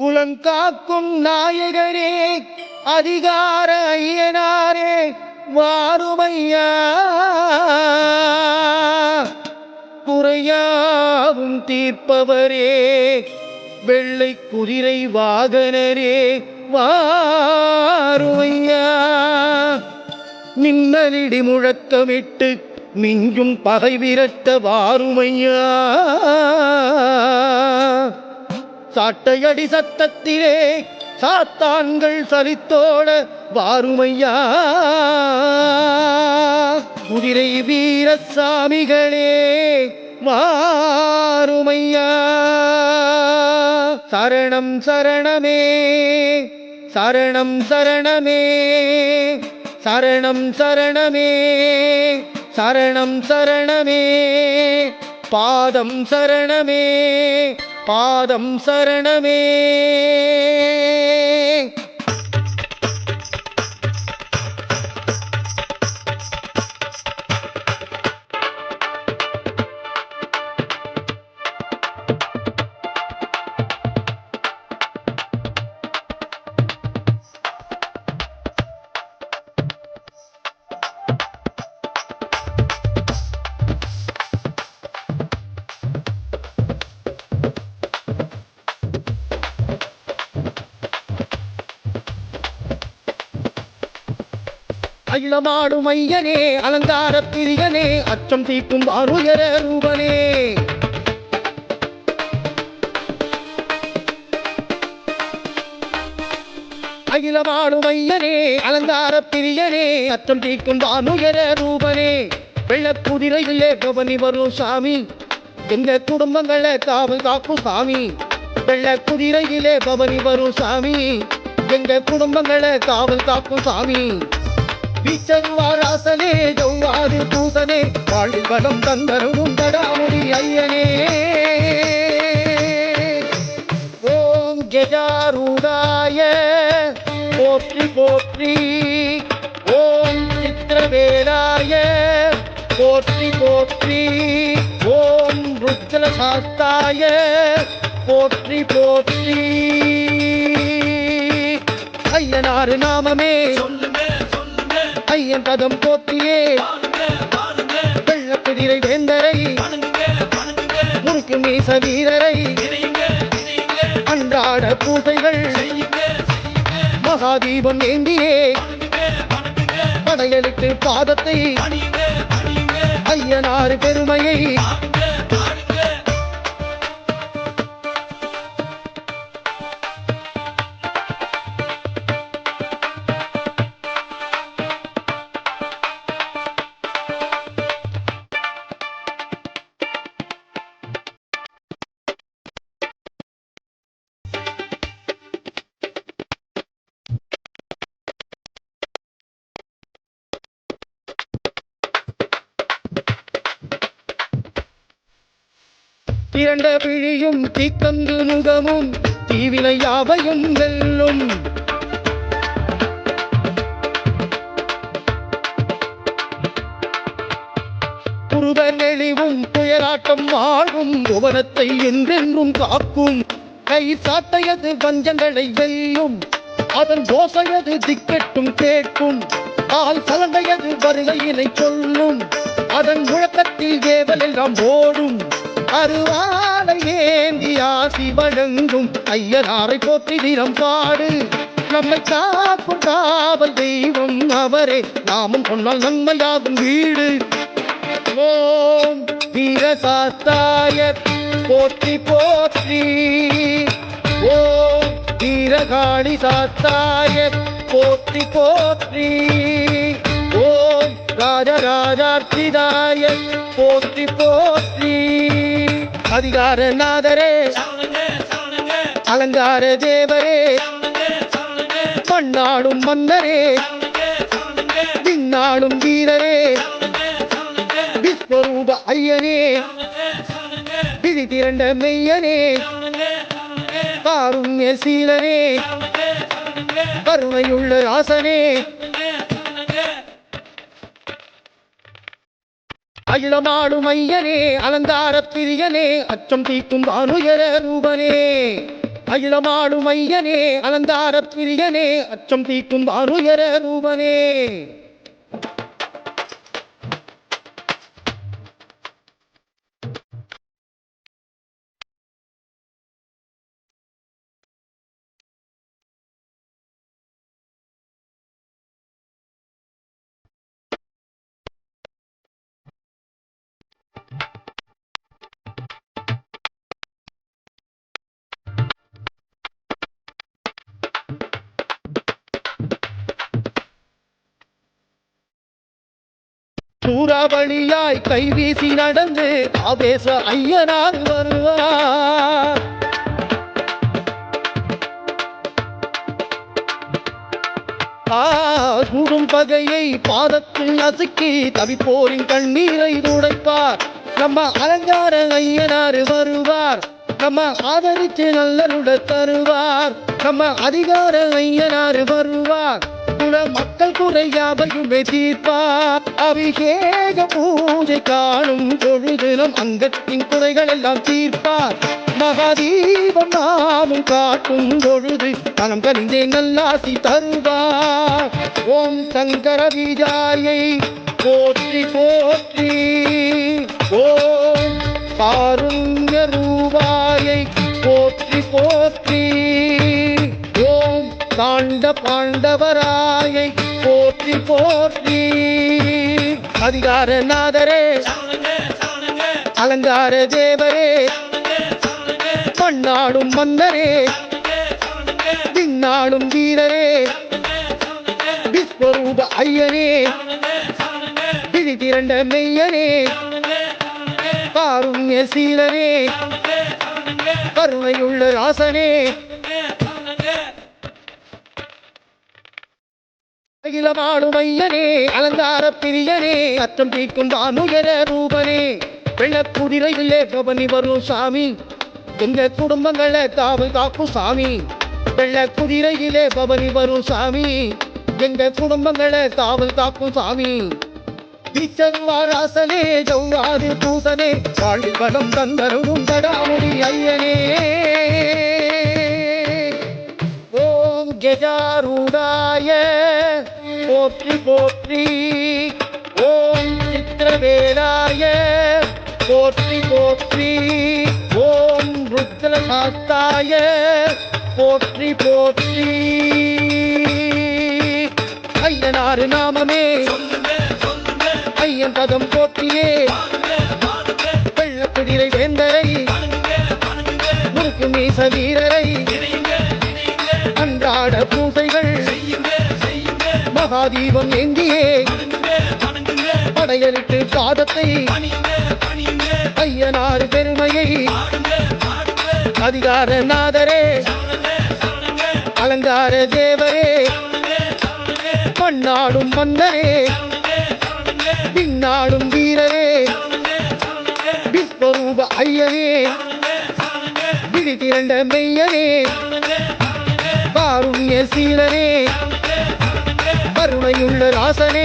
குலங்காக்கும் நாயகரே அதிகார ஐயனாரே வாருமையா. குறையாவும் தீர்ப்பவரே வெள்ளை குதிரை வாகனரே வாருமையா. மின்னலிடி முழக்கமிட்டு மிஞ்சும் பகை விரட்ட வாருமையா. சாட்டையடி சத்தத்திலே சாத்தான்கள் சரித்தோட வாருமையா? குதிரை வீரசாமிகளே வாருமையா? சரணம் சரணமே சரணம் சரணமே சரணம் சரணமே சரணம் சரணமே பாதம் சரணமே பாதம் சரணமே. அகிலமாடும் ஐயனே அலங்கார பிரியனே அச்சம் தீட்டும் அருயர ரூபனே. அகிலமாடும் ஐயனே அலங்கார பிரியனே அச்சம் தீக்கும் அனுயர ரூபனே. வெள்ளக்குதிரையிலே கவனி வரும் சாமி. எங்க குடும்பங்களை காவல் காக்கும் சாமி. வெள்ளக்குதிரையிலே கவனி வரும் சாமி. எங்க குடும்பங்களை காவல் காக்கும் சாமி. வீச்சருவாராசனே ஜௌவாது பூசனே வாழ்வில் வளம் தந்தருவும் தடாமுடி ஐயனே. ஓம் கெஜாரூடாய போற்றி போற்றி. ஓம் சித்திரவேலாய போற்றி போற்றி. ஓம் ருத்ர சாஸ்தாய போற்றி போற்றி. ஐயனாறு நாமமே சொல்ல ஐயன் பதம் போத்தியே. வெள்ளக்குதிரை வேந்தரை முறுக்கு மீச வீரரை அன்றாட பூசைகள் மகாதீபம் ஏந்தியே. படையலுக்கு பாதத்தை ஐயனாறு பெருமையை இரண்ட பிழியும் தீக்கங்கு நுகமும் தீவினை யாவையும் வெல்லும். புருவ நெளிவும் புயலாட்டம் வாழும் புவனத்தை என்றென்றும் காக்கும். கை சாட்டையது வஞ்சங்களை வெல்லும் அதன் தோசையது திக்கெட்டும் கேட்கும். கால் சலந்தையது வருகையினை சொல்லும் அதன் முழக்கத்தில் ஏவல் எல்லாம் ஓடும். அருவாலை ஏந்தி ஆசி வழங்கும் ஐயனாரை போற்றி தினம் பாடு. நம்மை காக்கும் காவல் தெய்வம் அவரே நாமும் சொன்னால் நன்மையாகும் வீடு. ஓம் வீரசாஸ்தாய போற்றி போற்றி. ஓம் வீரகாளி சாத்தாய போற்றி போற்றி. ஓம் ராஜராஜார்த்திதாய போற்றி போற்றி. அதிகார நாதரே அலங்கார தேவரே. மண்ணாடும் மன்னரே. விண்ணாடும் வீரரே. விஸ்வரூப ஐயனே. விதி திரண்ட மெய்யனே. காருண்ய சீலனே. கருணையுள்ள ஆசனே அகிலமாடும் ஐயனே அலங்கார பிரியனே அச்சம் தீக்கும் அனுயர ரூபனே. அகிலமாடும் ஐயனே அலங்கார பிரியனே அச்சம் தீக்கும் அருயர ரூபனே. சூறாவளியாய் கைவீசி நடந்து ஆவேச ஐயனார் வருவார். கூடும் பகையை பாதத்தில் நசுக்கி தவிப்போரின் கண்ணீரை துடைப்பார். நம்ம அலங்கார ஐயனார் வருவார். நம்ம ஆதரித்து நல்லருட தருவார். நம்ம அதிகார ஐயனார் வருவார். குல மக்கள் குறையாவையுமே தீர்ப்பார். அபிஷேக பூஜை காணும் பொழுது அங்கத்தின் குறைகள் எல்லாம் தீர்ப்பார். மகாதீபம் நாமும் காட்டும் பொழுது மனம் கருந்தே நல்லாசி தருவார். ஓம் சங்கர விஜாயை போற்றி போற்றி. ஓம் பாருங்க ரூபாயை போற்றி போற்றி. தாண்ட பாண்டவராயை போற்றி போற்றி. அதிகார நாதரே அலங்கார தேவரே. மண்ணாடும் மன்னரே விண்ணாடும் வீரரே. விஸ்வரூப ஐயனே விதி திரண்ட மெய்யனே. காருண்ய சீலரே கருணையுள்ள ராசனே. அகில அகிலமாடும் ஐயனே அலங்கார பிரியனே அச்சம் தீக்கும் தானுயர ரூபனே. வெள்ளக்குதிரையிலே கவனி வரும் சாமி எங்க குடும்பங்களை காவல் காக்கும் சாமி. வெள்ள குதிரையிலே பவனி வரும் சாமி எங்க குடும்பங்களை காவல் காக்கும் சாமி. வாராசனே ஜவ்வாது பூசனே வாழ்வில் வளம் தந்தருடும் தடாமுடி ஐயனே. ஓம் கெஜாரூடாய போற்றி போற்றி. ஓம் சித்திரவேலாய போற்றி போற்றி. ஓம் ருத்ரசாஸ்தாய போற்றி போற்றி. ஐயனாறு நாமமே. ஐயன் பதம் போற்றியே. வெள்ளக்குதிரை வேந்தரை. முறுக்கு மீச வீரரை. அன்றாட பூசைகள். மகாதீபம் எங்கேயே படையலிட்டு பாதத்தை ஐயனார் பெருமையை அதிகார நாதரே அலங்கார தேவரே மண்ணாடும் மன்னரே பின்னாடும் வீரரே விஸ்வரூப ஐயரே விழி திரண்ட மெய்யரே பாருண்ய சீலரே கருணையுள்ள ராசனே.